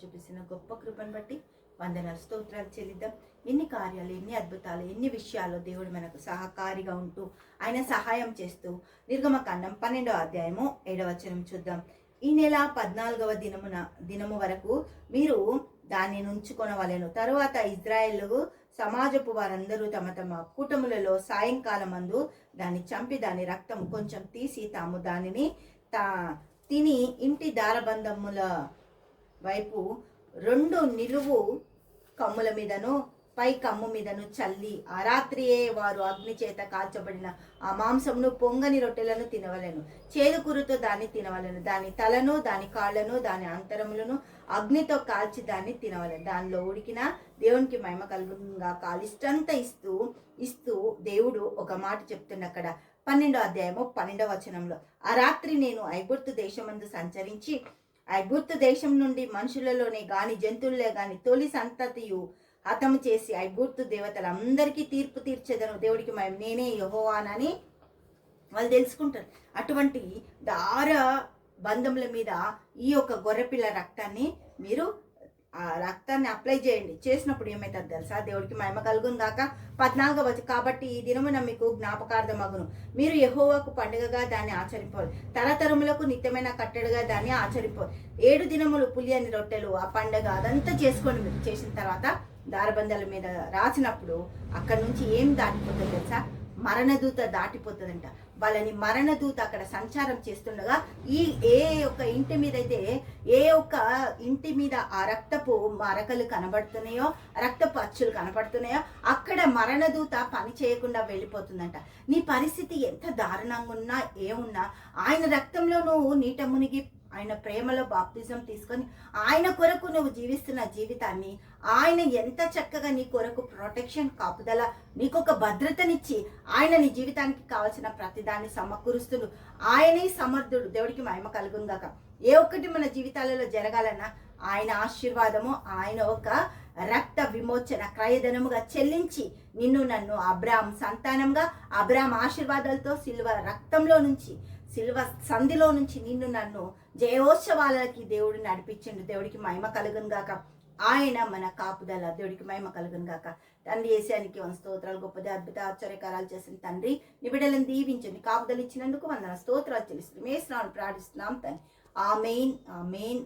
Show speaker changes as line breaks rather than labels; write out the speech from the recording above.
చూపిస్తున్న గొప్ప కృపను బట్టి వందన స్తోత్రాలు చెల్లిద్దాం. ఎన్ని కార్యాలు ఎన్ని అద్భుతాలు ఎన్ని విషయాలు దేవుడు మనకు సహకారిగా ఉంటూ ఆయన సహాయం చేస్తూ నిర్గమకాండం పన్నెండవ అధ్యాయము ఏడవచనం చూద్దాం. ఈ నెల పద్నాలుగవ దినమున దినము వరకు మీరు దాన్ని ఉంచుకొనవలెను తరువాత ఇజ్రాయెల్ సమాజపు వారందరూ తమ తమ కూటములలో సాయంకాలం మందు దాన్ని చంపి దాని రక్తం కొంచెం తీసి తాము దానిని తా తిని ఇంటి దారబంధముల వైపు రెండు నిలువు కమ్ముల మీదను పై కమ్ము మీదను చల్లి ఆ రాత్రియే వారు అగ్ని చేత కాల్చబడిన ఆ మాంసమును పొంగని రొట్టెలను తినవలెను. చేదుకూరుతో దాన్ని తినవలెను. దాని తలను దాని కాళ్ళను దాని అంతరములను అగ్నితో కాల్చి దాన్ని తినవలెను. దానిలో ఉడికిన దేవునికి మహిమ కలుగుగా కాలిష్టంతా ఇస్తూ ఇస్తూ దేవుడు ఒక మాట చెప్తుండ అక్కడ పన్నెండో అధ్యాయము పన్నెండవ వచనంలో ఆ రాత్రి నేను ఐగుర్తు దేశమందు సంచరించి ఐగుప్తు దేశం నుండి మనుషులలోనే గాని జంతువులే గాని తొలి సంతతియు హతము చేసి ఐగుప్తు దేవతలందరికీ తీర్పు తీర్చేదను దేవుడికి మేము నేనే యహోవానని వాళ్ళు తెలుసుకుంటారు. అటువంటి దార బంధముల మీద ఈ యొక్క గొర్రెపిల్ల రక్తాన్ని మీరు రక్తాన్ని అప్లై చేయండి. చేసినప్పుడు ఏమవుతుంది తెలుసా? దేవుడికి మహిమ కలుగును కాక పద్నాలుగో వచ్చి కాబట్టి ఈ దినమున మీకు జ్ఞాపకార్థమగును. మీరు యహోవాకు పండుగగా దాన్ని ఆచరింపాలి తరతరములకు నిత్యమైన కట్టడిగా దాన్ని ఆచరింపాలి ఏడు దినములు పులియని రొట్టెలు ఆ పండుగ అదంతా చేసుకోండి మీరు. చేసిన తర్వాత దారబంధాల మీద రాసినప్పుడు అక్కడ నుంచి ఏం దాటిపోతుంది తెలుసా? మరణదూత దాటిపోతుందంట. వాళ్ళని మరణదూత అక్కడ సంచారం చేస్తుండగా ఈ ఏ ఒక్క ఇంటి మీద అయితే ఏ ఒక్క ఇంటి మీద ఆ రక్తపు మరకలు కనబడుతున్నాయో రక్తపు అచ్చులు కనబడుతున్నాయో అక్కడ మరణదూత పని చేయకుండా వెళ్ళిపోతుందంట. నీ పరిస్థితి ఎంత దారుణంగా ఉన్నా ఏమున్నా ఆయన రక్తంలో నువ్వు నీట మునిగి ఆయన ప్రేమలో బాప్తిజం తీసుకొని ఆయన కొరకు నువ్వు జీవిస్తున్న జీవితాన్ని ఆయన ఎంత చక్కగా నీ కొరకు ప్రొటెక్షన్ కాపుదల నీకొక భద్రతనిచ్చి ఆయన నీ జీవితానికి కావాల్సిన ప్రతిదాన్ని సమకూరుస్తుడు. ఆయనే సమర్థుడు. దేవుడికి మహిమ కలుగుందాక ఏ ఒక్కటి మన జీవితాలలో జరగాలన్నా ఆయన ఆశీర్వాదము ఆయన ఒక రక్త విమోచన క్రయధనముగా చెల్లించి నిన్ను నన్ను అబ్రామ్ సంతానంగా అబ్రామ్ ఆశీర్వాదాలతో సిల్వ రక్తంలో నుంచి సిల్వ సంధిలో నుంచి నిన్ను నన్ను జయోత్సవాలకి దేవుడు నడిపించిండు. దేవుడికి మహిమ కలుగును గాక. ఆయన మన కాపుదల. దేవుడికి మహిమ కలుగును గాక. తండ్రి ఏసానికి వంద స్తోత్రాలు గొప్పది అద్భుత ఆశ్చర్యకారాలు చేసిన తండ్రి నిబిడలను దీవించండి. కాపుదలు ఇచ్చినందుకు వందన స్తోత్రాలు చెల్లిస్తుంది మేస్నాను ప్రార్థిస్తున్నాం తండ్రి. Amen amen main